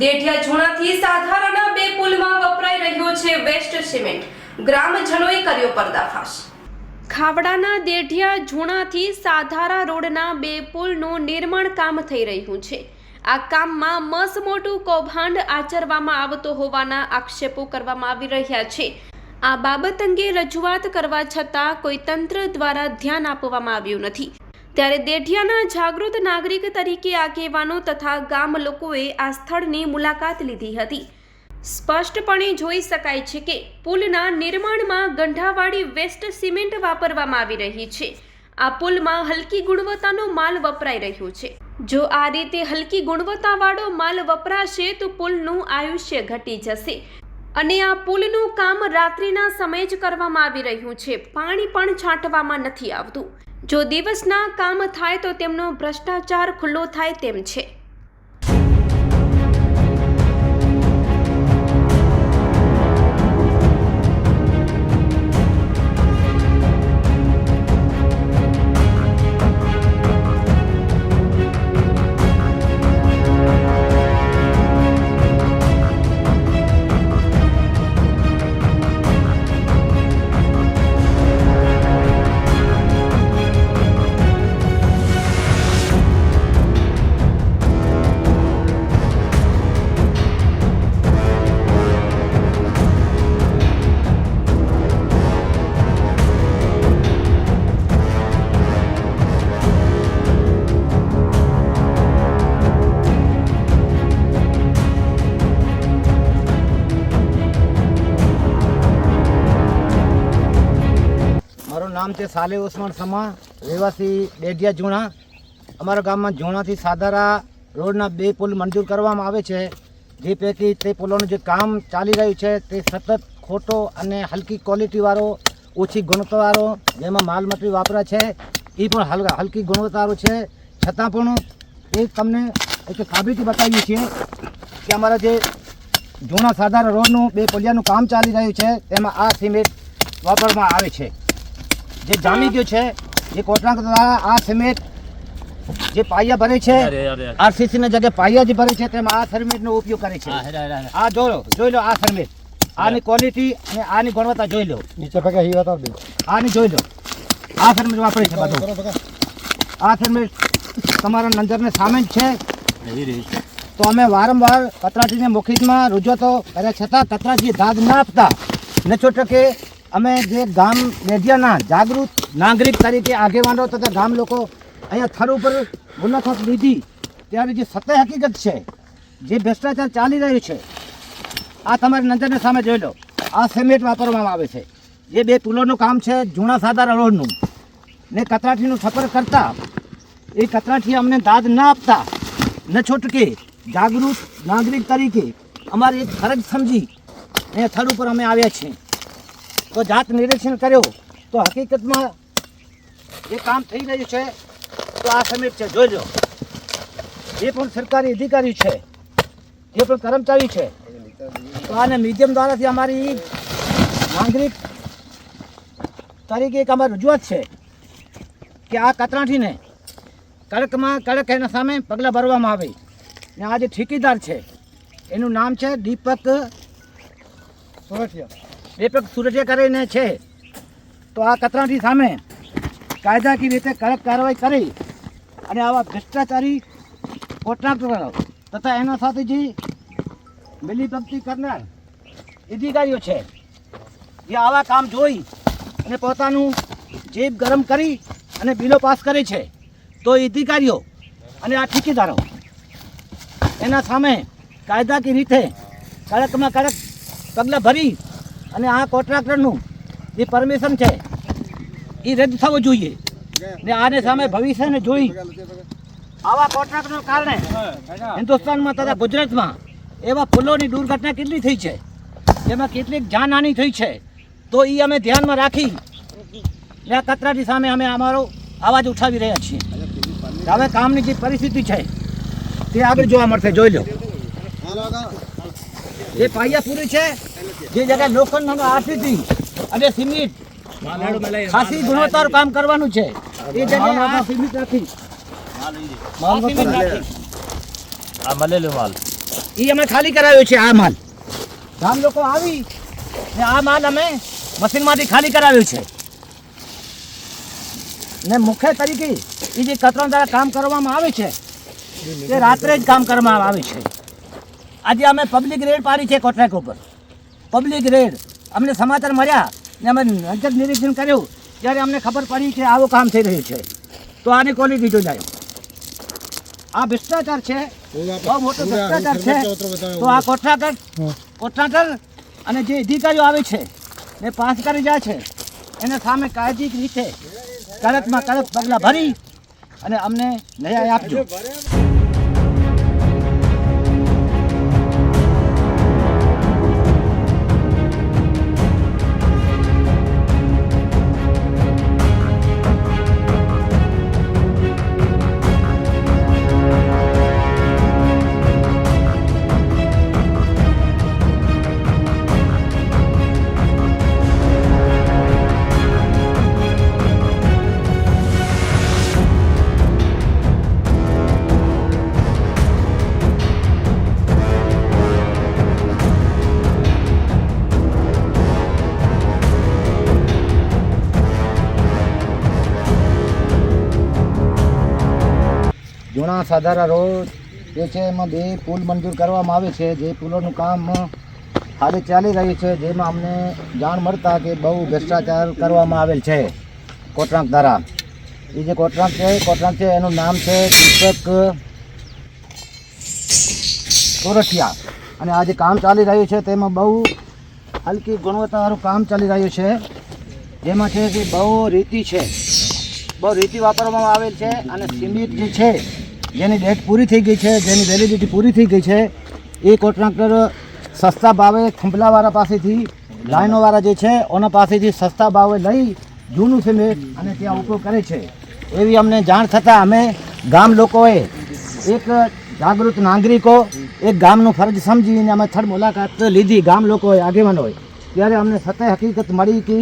દેઠિયા ઝુણાથી સાધારણ બે પુલમાં વપરાઈ રહ્યો છે વેસ્ટ સિમેન્ટ. ગ્રામજનોએ કર્યો પર્દાફાશ. ખાવડાના દેઢિયા ઝુણાથી સાધારા રોડના બે પુલનું નિર્માણ કામ થઈ રહ્યું છે. આ કામમાં મસ મોટું કૌભાંડ આચરવામાં આવતો હોવાના આક્ષેપો કરવામાં આવી રહ્યા છે. આ બાબત અંગે રજૂઆત કરવા છતાં કોઈ તંત્ર દ્વારા ધ્યાન આપવામાં આવ્યું નથી. ત્યારે દેઢિયાના જાગૃત નાગરિક તરીકે આગેવાનો તથા ગામ લોકોએ આ સ્થળની મુલાકાત લીધી હતી. સ્પષ્ટપણે જોઈ શકાય છે કે પુલના નિર્માણમાં ગંઢાવાળી વેસ્ટ સિમેન્ટ વાપરવામાં આવી રહી છે. આ પુલમાં હલકી ગુણવત્તાનો માલ વપરાઈ રહ્યો છે. જો આ રીતે હલકી ગુણવત્તાવાળો માલ વપરાશે તો પુલનું આયુષ્ય ઘટી જશે. અને આ પુલનું કામ રાત્રિના સમયે જ કરવામાં આવી રહ્યું છે. પાણી પણ છાંટવામાં નથી આવતું. જો દિવસના કામ થાય તો તેમનો ભ્રષ્ટાચાર ખુલ્લો થાય તેમ છે. નામ છે સાલે ઉસ્માન સમા, રહેવાસી ડેઢિયા જૂણા. અમારા ગામમાં જૂણાથી સાધારા રોડના બે પુલ મંજૂર કરવામાં આવે છે. જે પૈકી તે પુલોનું જે કામ ચાલી રહ્યું છે તે સતત ખોટો અને હલકી ક્વોલિટીવાળો ઓછી ગુણવત્તાવાળો જેમાં માલ મટીરિયલ વાપરે છે એ પણ હલકા હલકી ગુણવત્તાવાળો છે. છતાં પણ એ તમને એક સાબિતી બતાવીએ છીએ કે અમારા જે જૂના સાધારણ રોડનું, બે પુલિયાનું કામ ચાલી રહ્યું છે, તેમાં આ સિમેન્ટ વાપરવામાં આવે છે. જે જામી ગયો છે જે કોટલા દ્વારા આ સિમેન્ટ જે પાયા ભરે છે આરસીસી ના જગ્યાએ પાયા જે ભરે છે તેમાં આ સિમેન્ટનો ઉપયોગ કરે છે. આ જોયો લો જોઈ લો આ સિમેન્ટ. આની ક્વોલિટી અને આની ગુણવત્તા જોઈ લો. નીચે પગે હી બતાવ દે આની જોઈ લો. આ સિમેન્ટ વાપરે છે બધું. આ સિમેન્ટ તમારા નજરને સામે જ છે. તો અમે વારંવાર કતરાજીને મૌખિકમાં રજૂઆતો કર્યા છતાં કતરાજી દાદ ના આપતા. ન છોટકે અમે જે ગામ રેડિયાના જાગૃત નાગરિક તરીકે આગેવાનો તથા ગામ લોકો અહીંયા થર ઉપર મુલાકાત લીધી ત્યારે જે સત્ય હકીકત છે, જે ભ્રષ્ટાચાર ચાલી રહ્યું છે, આ તમારી નજરને સામે જોઈ લો. આ સિમેન્ટ વાપરવામાં આવે છે. જે બે પુલોનું કામ છે, જૂના સાદા રોડનું ને કતરાઠીનું સફર કરતા, એ કતરાઠી અમને દાદ ના આપતા, ન છોટકે જાગૃત નાગરિક તરીકે અમારી એક ફરજ સમજી અહીંયા સ્થળ ઉપર અમે આવ્યા છીએ. તો જાત નિરીક્ષણ કર્યું, તો હકીકતમાં એ કામ થઈ રહ્યું છે, તો આ સમિટ છે જોજો જે પણ સરકારી અધિકારી છે, જે પણ કર્મચારી છે, તો આને મીડિયમ દ્વારાથી અમારી નાગરિક તરીકે એક અમારી રજૂઆત છે કે આ કતરાઠીને કડકમાં કડક એના સામે પગલાં ભરવામાં આવે. ને આ જે ઠેકેદાર છે, એનું નામ છે દીપક સોરઠિયા. દીપક સુરજે કરીને છે. તો આ કચરાની સામે કાયદાકીય રીતે કડક કાર્યવાહી કરી અને આવા ભ્રષ્ટાચારી કોન્ટ્રાક્ટરો તથા એના સાથે જે મિલીભગતી કરનાર અધિકારીઓ છે, જે આવા કામ જોઈ અને પોતાનું જેબ ગરમ કરી અને બિલો પાસ કરે છે, તો એ અધિકારીઓ અને આ ઠેકેદારો એના સામે કાયદાકીય રીતે કડકમાં કડક પગલાં ભરી અને આ કોન્ટ્રાક્ટરનું જે પરમિશન છે એ રદ થવું જોઈએ. ને આને સામે ભવિષ્યને જોઈ આવા કોન્ટ્રાક્ટરના કારણે હિન્દુસ્તાનમાં તથા ગુજરાતમાં એવા પુલોની દુર્ઘટના કેટલી થઈ છે, જેમાં કેટલીક જાનહાની થઈ છે, તો એ અમે ધ્યાનમાં રાખી ને આ કચરાની સામે અમે અમારો અવાજ ઉઠાવી રહ્યા છીએ. હવે કામની જે પરિસ્થિતિ છે, તે આગળ જોવા મળશે. જોઈ લો. એ પાયા પૂરી છે જે જગ્યાએ લોખંડ આરસીસી અને સિમેન્ટ ખાસી ગુણવત્તાનું કામ કરવાનું છે એ જગ્યાએ સિમેન્ટ રાખી. આ સિમેન્ટ રાખી. આ મળેલો માલ. એ અમે ખાલી કરાવ્યો છે આ માલ. ગામ લોકો આવી ને આ માલ અમે મશીનમાંથી ખાલી કરાવ્યો છે. ને મુખ્ય તરીકે એ જે કચરા દ્વારા કામ કરવામાં આવે છે તે રાત્રે જ કામ કરવામાં આવે છે. આજે અમે પબ્લિક રેડ પાડી છે કોન્ટ્રાક્ટ ઉપર. Public raid. અમને સમાચાર મળ્યા ને અમે નજર નિરીક્ષણ કર્યું ત્યારે અમને ખબર પડી કે આવું કામ થઈ રહ્યું છે. તો આની ક્વોલિટી જો જાય? આ ભ્રષ્ટાચાર છે. બહુ મોટો ભ્રષ્ટાચાર છે. તો આ કોન્ટ્રાક્ટર કોન્ટ્રાક્ટર અને જે અધિકારીઓ આવે છે ને પાસ કરી જાય છે. એને સામે કાયદિક રીતે કડકમાં કડક પગલાં ભરી અને અમને ન્યાય આપજો. જૂના સાધારા રોડ જે છે એમાં બે પુલ મંજૂર કરવામાં આવે છે. જે પુલોનું કામ હાલે ચાલી રહ્યું છે. જેમાં અમને જાણ મળતા કે બહુ ભ્રષ્ટાચાર કરવામાં આવેલ છે. કોટરાંક દ્વારા. એ જે કોટરાંક છે કોટરાંક છે. એનું નામ છે દીપક સોરઠિયા. અને આ જે કામ ચાલી રહ્યું છે, તેમાં બહુ હલકી ગુણવત્તાવાળું કામ ચાલી રહ્યું છે. જેમાં છે કે બહુ રીતિ છે. બહુ રીતિ વાપરવામાં આવેલ છે અને સિમેન્ટ જે છે જેની ડેટ પૂરી થઈ ગઈ છે, જેની વેલિડિટી પૂરી થઈ ગઈ છે, એ કોન્ટ્રાક્ટર સસ્તા ભાવે થંભલાવાળા પાસેથી, લાઈનોવાળા જે છે, ઓના પાસેથી સસ્તા ભાવે લઈ જૂનું સિમેન્ટ અને ત્યાં ઉપયોગ કરે છે. એવી અમને જાણ થતાં અમે ગામ લોકોએ એક જાગૃત નાગરિકો, એક ગામનું ફરજ સમજીને અમે થર્ડ મુલાકાત લીધી ગામ લોકોએ, આગેવાનોએ. ત્યારે અમને સત્ય હકીકત મળી કે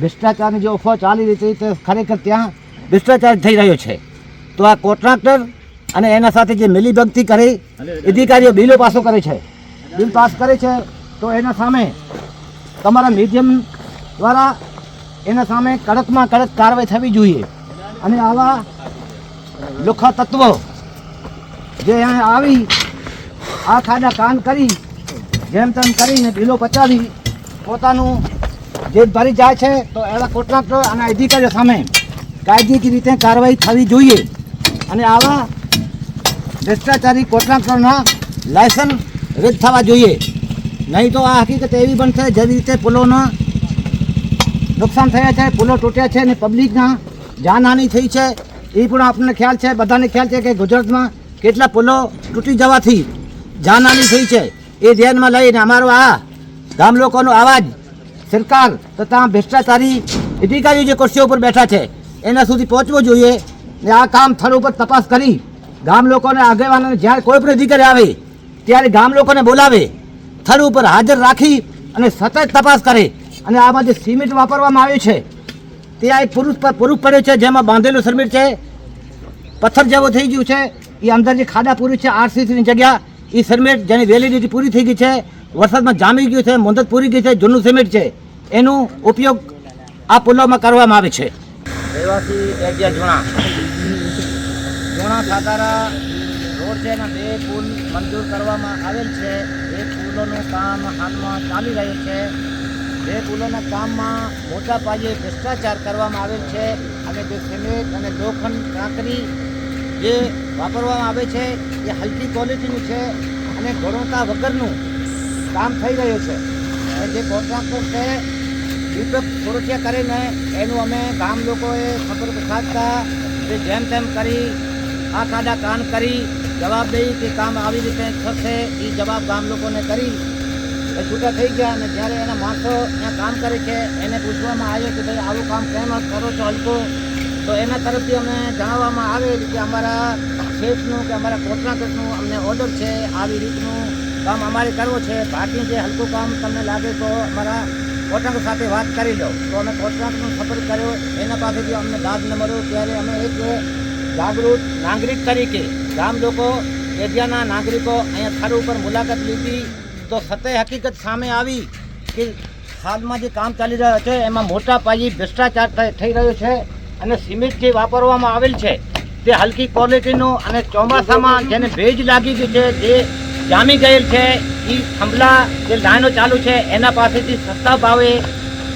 ભ્રષ્ટાચારની જે ઓફર ચાલી રહી હતી તે ખરેખર ત્યાં ભ્રષ્ટાચાર થઈ રહ્યો છે. તો આ કોન્ટ્રાક્ટર અને એના સાથે જે મિલીભગતી કરી અધિકારીઓ બિલો પાસો કરે છે. બિલ પાસ કરે છે તો એના સામે તમારા મીડિયમ દ્વારા એના સામે કડકમાં કડક કાર્યવાહી થવી જોઈએ. અને આવા લુખા તત્વો જે આવી આ ખાડા કાન કરી જેમ તેમ કરીને બિલો પચાવી પોતાનું જે ભરી જાય છે તો એવા કોન્ટ્રાક્ટર અને અધિકારીઓ સામે કાયદેકી રીતે કાર્યવાહી થવી જોઈએ. અને આવા ભ્રષ્ટાચારી કોન્ટ્રાક્ટરના લાયસન્સ રદ થવા જોઈએ. નહીં તો આ હકીકત એવી બનશે જેવી રીતે પુલોના નુકસાન થયા છે, પુલો તૂટ્યા છે અને પબ્લિકના જાનહાનિ થઈ છે. એ પણ આપણને ખ્યાલ છે, બધાને ખ્યાલ છે કે ગુજરાતમાં કેટલા પુલો તૂટી જવાથી જાનહાનિ થઈ છે. એ ધ્યાનમાં લઈને અમારો આ ગામ લોકોનો અવાજ સરકાર તથા ભ્રષ્ટાચારી અધિકારીઓ જે ખુરશીઓ ઉપર બેઠા છે, એના સુધી પહોંચવો જોઈએ ને આ કામ સ્થળ ઉપર તપાસ કરી ગામ લોકોને આગેવાનોને જ્યારે કોઈ પણ અધિકારી આવે, ત્યારે ગામ લોકોને બોલાવે થર ઉપર હાજર રાખી અને સતત તપાસ કરે. અને આમાં જે સિમેન્ટ વાપરવામાં આવ્યું છે. ત્યાં એક પુરુષ પર પુરુષ પડ્યો છે, જેમાં બાંધેલું સિમેન્ટ છે. પથ્થર જેવો થઈ ગયું છે. એ અંદર જે ખાડા પૂરી છે, આરસીસીની જગ્યા એ સિમેન્ટ જેની વેલિડિટી પૂરી થઈ ગઈ છે. વરસાદમાં જામી ગયું છે, મુદત પૂરી ગઈ છે, જૂનું સિમેન્ટ છે. એનો ઉપયોગ આ પુલોમાં કરવામાં આવે છે. રહેવાસી એરિયા જૂણા જૂણા રોડ છે એના બે પુલ મંજૂર કરવામાં આવેલ છે. એ પુલોનું કામ હાલમાં ચાલી રહ્યું છે. બે પુલોના કામમાં મોટા પાયે ભ્રષ્ટાચાર કરવામાં આવેલ છે અને જે સિમેન્ટ અને લોખંડ કાંકરી જે વાપરવામાં આવે છે એ હલકી ક્વોલિટીનું છે અને ગુણવત્તા વગરનું કામ થઈ રહ્યું છે. અને જે કોન્ટ્રાક્ટર છે, દીપક સુરક્ષા કરીને એનું અમે ગામ લોકોએ ખબર ખાતા જે જેમ તેમ કરી આ ખાડા કાન કરી જવાબ દઈ કે કામ આવી રીતે થશે એ જવાબ ગામ લોકોને કરી. એ છૂટા થઈ ગયા અને જ્યારે એના માણસો ત્યાં કામ કરે છે, એને પૂછવામાં આવ્યો કે ભાઈ, આવું કામ કેમ કરો છો હલકો? તો એના તરફથી અમને જણાવવામાં આવે કે અમારા શેઠનું કે અમારા કોન્ટ્રાક્ટરનું અમને ઓર્ડર છે, આવી રીતનું કામ અમારે કરવું છે. બાકી જે હલકું કામ તમને લાગે તો અમારા કોન્ટ્રાક્ટર સાથે વાત કરી લો. તો અમે કોન્ટ્રાક્ટનો સફર કર્યો. એના પાસેથી અમને દાદ ન મળ્યો. ત્યારે અમે એક જાગૃત નાગરિક તરીકે ગામ લોકો, એરિયાના નાગરિકો અહીંયા સ્થળ ઉપર મુલાકાત લીધી. તો સત્ય હકીકત સામે આવી કે હાલમાં જે કામ ચાલી રહ્યું છે, એમાં મોટા પાયે ભ્રષ્ટાચાર થઈ રહ્યો છે અને સિમેન્ટ જે વાપરવામાં આવેલ છે. તે હલકી ક્વોલિટીનું અને ચોમાસામાં જેને ભેજ લાગી ગઈ છે જે જામી ગયેલ છે. એ થાંભલા જે લાઈનો ચાલુ છે, એના પાસેથી સસ્તા ભાવે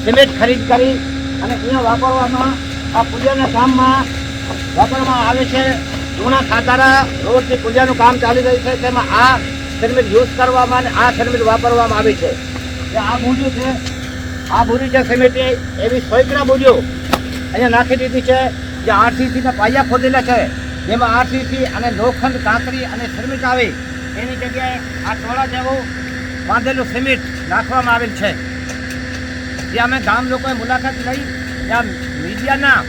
સિમેન્ટ ખરીદ કરી અને અહીંયા વાપરવામાં આ પૂજાના કામમાં વાપરવામાં આવે છે. જૂના ખાતારા રોડથી પૂજાનું કામ ચાલી રહ્યું છે. તેમાં આ સિમેન્ટ યુઝ કરવામાં અને આ સિમેન્ટ વાપરવામાં આવી છે. આ ભૂજું છે. આ બુરી છે સિમેન્ટ એવી સોયકડા ભૂજો અહીંયા નાખી દીધી છે. જે આરસીસીના પાયા ખોદેલા છે. જેમાં આરસીસી અને લોખંડ, કાંકરી અને સિમેન્ટ આવે. એની જગ્યાએ આ ટોળા જેવું બાંધેલું સિમેન્ટ નાખવામાં આવેલ છે. જે અમે ગામ લોકોએ મુલાકાત લઈ, ત્યાં મીડિયાના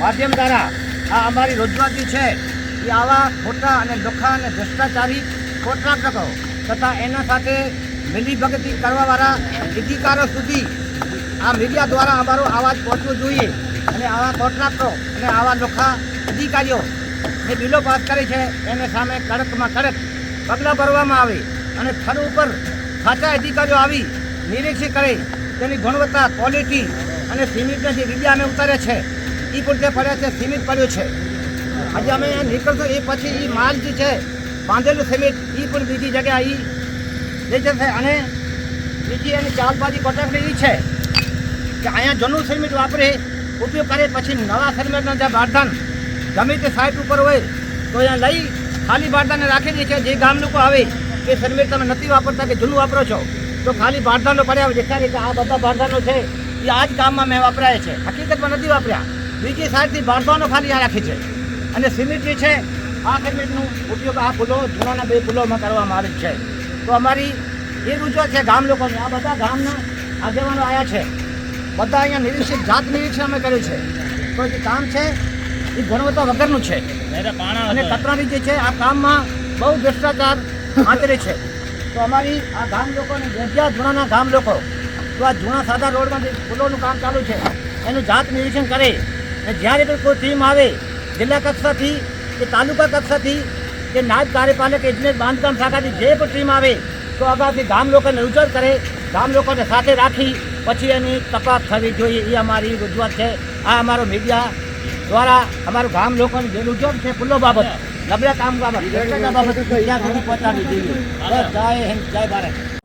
માધ્યમ દ્વારા આ અમારી રોજગારી છે એ આવા ખોટા અને ડોખા અને ભ્રષ્ટાચારી કોન્ટ્રાક્ટરો તથા એના સાથે મિલીભગતી કરવાવાળા અધિકારો સુધી આ મીડિયા દ્વારા અમારો અવાજ પહોંચવો જોઈએ અને આવા કોન્ટ્રાક્ટરો અને આવા ડોખા અધિકારીઓ જે બિલો પાસ કરે છે એને સામે કડકમાં કડક પગલાં ભરવામાં આવે અને સ્થળ ઉપર સાચા અધિકારીઓ આવી નિરીક્ષણ કરે તેની ગુણવત્તા ક્વોલિટી અને સિમેન્ટના જે વિડિયા અમે ઉતારે છે. એ પણ તે પડ્યા છે સિમેન્ટ પડ્યો છે. આજે અમે અહીંયા નીકળશું, એ પછી એ માલ જે છે, બાંધેલું સિમેન્ટ એ પણ બીજી જગ્યા એ લઈ જશે. અને બીજી એની ચાલબાજી કોન્ટ્રાક્ટ એ છે કે અહીંયા જૂનું સિમેન્ટ વાપરે, ઉપયોગ કરે, પછી નવા સિમેન્ટના જે બારદાન ગમે તે સાઇટ ઉપર હોય, તો અહીંયા લઈ ખાલી બારદાને રાખી દે છે. જે ગામ લોકો આવે કે સિમેન્ટ તમે નથી વાપરતા કે જૂનું વાપરો છો, તો ખાલી બારદાનો પડ્યા હોય. દેખાડે કે આ બધા બારદાનો છે, એ આ જ ગામમાં મેં વાપરાય છે. હકીકતમાં નથી વાપર્યા. બીજી સાઈડથી બારદાનો ખાલી આ રાખી છે. અને સિમેન્ટ જે છે આ સિમેન્ટનો ઉપયોગ આ પુલો જૂનાના બે પુલોમાં કરવામાં આવે છે. તો અમારી એ રૂચો છે ગામ લોકોની. આ બધા ગામના આગેવાનો આવ્યા છે. બધા અહીંયા નિરીક્ષિત જાત નિરીક્ષણ અમે કર્યું છે. તો જે કામ છે એ ગુણવત્તા વગરનું છે. અને કતરાની જે છે આ કામમાં બહુ ભ્રષ્ટાચાર આચરે છે. તો અમારી આ ગામ લોકોને જ્યાં જૂનાના ગામ લોકો તો આ જૂના સાદા રોડમાં જે પુલોનું કામ ચાલુ છે એનું જાત નિરીક્ષણ કરે. અને જ્યારે પણ કોઈ ટીમ આવે, જિલ્લા કક્ષાથી કે તાલુકા કક્ષાથી કે નાયબ કાર્યપાલક ઇજનેર બાંધકામ શાખાથી જે પણ ટીમ આવે, તો અગાઉથી ગામ લોકોને રજૂઆત કરે, ગામ લોકોને સાથે રાખી પછી એની તપાસ થવી જોઈએ. એ અમારી રજૂઆત છે. આ અમારો મીડિયા દ્વારા અમારું ગામ લોકોની જે રજૂઆત છે પુલ્લો બાબત, નબળા કામ બાબત બાબત ત્યાં સુધી પહોંચાડવી જોઈએ. જય હિન્દ, જય ભારત.